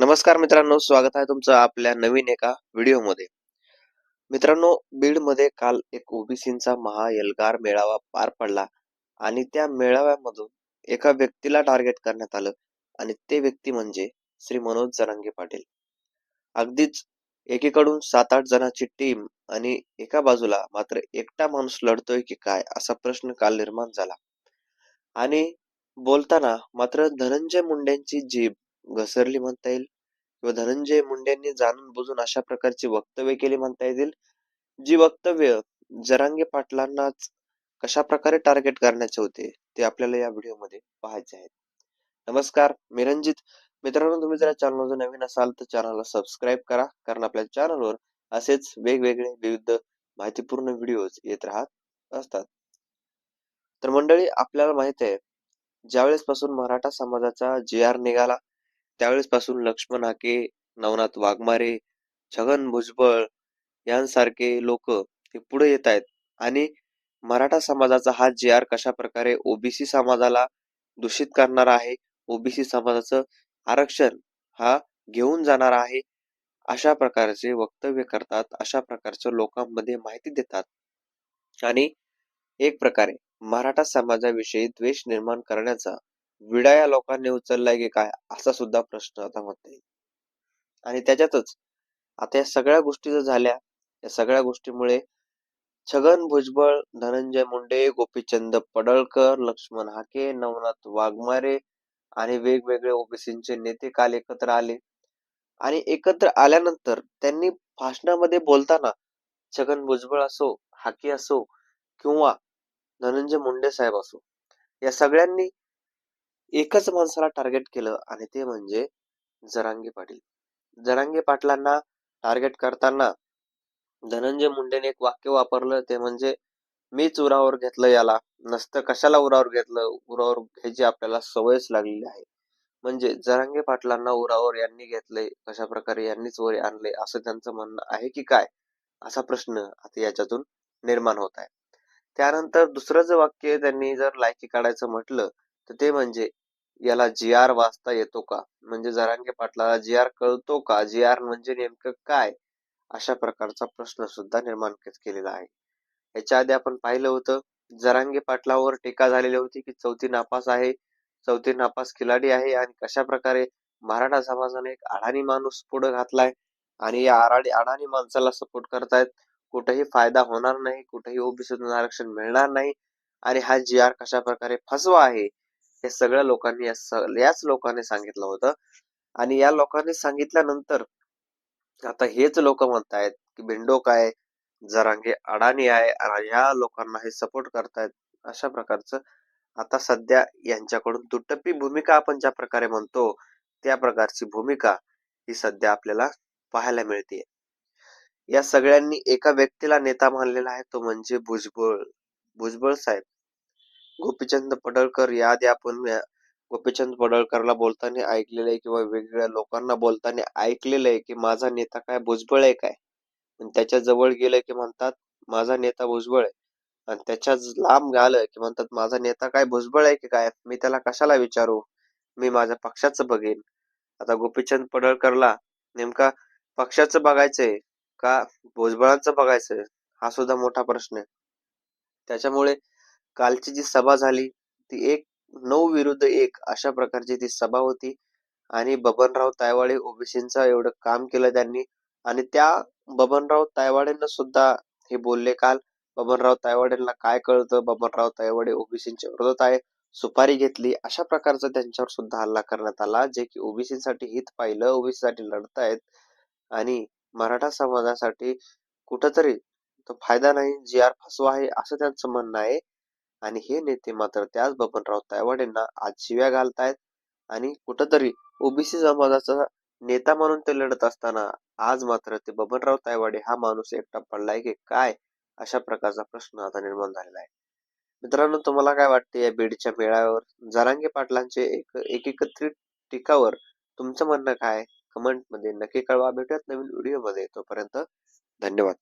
नमस्कार मित्रांनो स्वागत आहे तुमचं आपल्या नवीन एका व्हिडिओमध्ये. मित्रांनो बीडमध्ये काल एक ओबीसीचा महा एल्गार मेळावा पार पडला आणि त्या मेळाव्यामधून एका व्यक्तीला टार्गेट करण्यात आलं आणि ते व्यक्ती म्हणजे श्री मनोज जरांगे पाटील. अगदीच एकीकडून सात आठ जणांची टीम आणि एका बाजूला मात्र एकटा माणूस लढतोय की काय असा प्रश्न काल निर्माण झाला. आणि बोलताना मात्र धनंजय मुंडेंची जीभ घसरली म्हणता येईल. किंवा धनंजय मुंडेंनी जाणून बुजून अशा प्रकारची वक्तव्य केली म्हणता येतील. जी वक्तव्य जरांगे पाटलांनाच कशा प्रकारे टार्गेट करण्याचे होते ते आपल्याला या व्हिडिओमध्ये पाहायचे आहेत. नमस्कार मी रंजित मित्रांनो तुम्ही जर चॅनल नवीन असाल तर चॅनलला सबस्क्राईब करा. कारण आपल्या चॅनलवर असेच वेगवेगळे विविध माहितीपूर्ण व्हिडिओज येत राहत असतात. तर मंडळी आपल्याला माहीत आहे ज्यावेळेस पासून मराठा समाजाचा जे आर निघाला त्यावेळेस पासून लक्ष्मण हाके नवनाथ वाघमारे छगन भुजबळ यांसारखे लोक हे पुढे येत आहेत. आणि मराठा समाजाचा हा जे आर कशा प्रकारे ओबीसी समाजाला दूषित करणार आहे ओबीसी समाजाचं आरक्षण हा घेऊन जाणार आहे अशा प्रकारचे वक्तव्य करतात अशा प्रकारच्या लोकांमध्ये माहिती देतात. आणि एक प्रकारे मराठा समाजाविषयी द्वेष निर्माण करण्याचा विडा या लोकांनी उचललाय की काय? असा सुद्धा प्रश्न आता म्हणता येईल. आणि त्याच्यातच आता या सगळ्या गोष्टी जर झाल्या या सगळ्या गोष्टीमुळे छगन भुजबळ धनंजय मुंडे गोपीचंद पडळकर लक्ष्मण हाके नवनाथ वाघमारे आणि वेगवेगळे ओबीसीचे नेते काल एकत्र आले. आणि एकत्र आल्यानंतर त्यांनी भाषणामध्ये बोलताना छगन भुजबळ असो हाके असो किंवा धनंजय मुंडे साहेब असो या सगळ्यांनी एकच माणसाला टार्गेट केलं आणि ते म्हणजे जरांगे पाटील. जरांगे पाटलांना टार्गेट करताना धनंजय मुंडेने एक वाक्य वापरलं ते म्हणजे मीच उरावर घेतलं याला नसतं कशाला उरावर घेतलं? उरावर घ्यायची आपल्याला सवयच लागलेली आहे. म्हणजे जरांगे पाटलांना उरावर यांनी घेतलंय कशा प्रकारे यांनीच वर आणले असं त्यांचं म्हणणं आहे की काय? असा प्रश्न आता याच्यातून निर्माण होत आहे. त्यानंतर दुसरं जे वाक्य त्यांनी जर लायकी काढायचं म्हटलं तर ते म्हणजे याला जी आर वाचता येतो का? म्हणजे जरांगे पाटलाला जी आर कळतो का? जी आर म्हणजे नेमकं काय? अशा प्रकारचा प्रश्न सुद्धा निर्माण केलेला आहे. याच्या आधी आपण पाहिलं होतं जरांगे पाटलावर टीका झालेली होती की चौथी नापास आहे चौथी नापास खिलाडी आहे आणि कशा प्रकारे मराठा समाजाने एक अडाणी माणूस पुढे घातलाय आणि या आराडी अडाणी माणसाला सपोर्ट करतायत कुठेही फायदा होणार नाही कुठेही ओबीसीतून आरक्षण मिळणार नाही आणि हा जी आर कशा प्रकारे फसवा आहे? हे सगळ्या लोकांनी याच लोकांनी सांगितलं होतं. आणि या लोकांनी सांगितल्यानंतर आता हेच लोक म्हणतायत की बिंडो काय जरांगे अडाणी आहे आणि ह्या लोकांना हे सपोर्ट करतायत अशा प्रकारचं आता सध्या यांच्याकडून दुटप्पी भूमिका आपण ज्या प्रकारे म्हणतो त्या प्रकारची भूमिका ही सध्या आपल्याला पाहायला मिळते या सगळ्यांनी एका व्यक्तीला नेता मानलेला आहे तो म्हणजे भुजबळ भुजबळ साहेब. गोपीचंद पडळकर याआधी आपण गोपीचंद पडळकरला बोलताना ऐकलेलं आहे किंवा वेगवेगळ्या लोकांना बोलताना ऐकलेलं आहे की माझा नेता काय भुजबळ आहे काय? त्याच्याजवळ गेलं की म्हणतात माझा नेता भुजबळ आहे. आणि त्याच्या लांब आलं की म्हणतात माझा नेता काय भुजबळ आहे की काय? मी त्याला कशाला विचारू? मी माझ्या पक्षाचं बघेन. आता गोपीचंद पडळकरला नेमका पक्षाचं बघायचंय का भुजबळांचं बघायचंय? हा सुद्धा मोठा प्रश्न आहे. त्याच्यामुळे कालची जी सभा झाली ती एक नऊ विरुद्ध एक अशा प्रकारची ती सभा होती. आणि बबनराव तायवाडे ओबीसींचा एवढं काम केलं त्यांनी. आणि त्या बबनराव तायवाडेंना सुद्धा हे बोलले काल बबनराव तायवाडेंना काय कळतं? बबनराव तायवाडे ओबीसींच्या विरोधात आहे. सुपारी घेतली. अशा प्रकारचा त्यांच्यावर सुद्धा हल्ला करण्यात आला जे की ओबीसीसाठी हित पाहिलं ओबीसी साठी लढतायत. आणि मराठा समाजासाठी कुठंतरी तो फायदा नाही जी आर फसवा आहे असं त्यांचं म्हणणं आहे. आणि हे नेते मात्र त्याच बबनराव तायवाडेंना आज शिव्या घालतायत. आणि कुठंतरी ओबीसी समाजाचा नेता म्हणून ते लढत असताना आज मात्र ते बबनराव तायवाडे हा माणूस एकटा पडलाय की काय अशा प्रकारचा प्रश्न आता निर्माण झालेला आहे. मित्रांनो तुम्हाला काय वाटते? या बीडच्या मेळाव्यावर जरांगे पाटलांचे एक एकत्रित टीकावर तुमचं म्हणणं काय? कमेंटमध्ये नक्की कळवा. भेटूयात नवीन व्हिडिओमध्ये. तोपर्यंत धन्यवाद.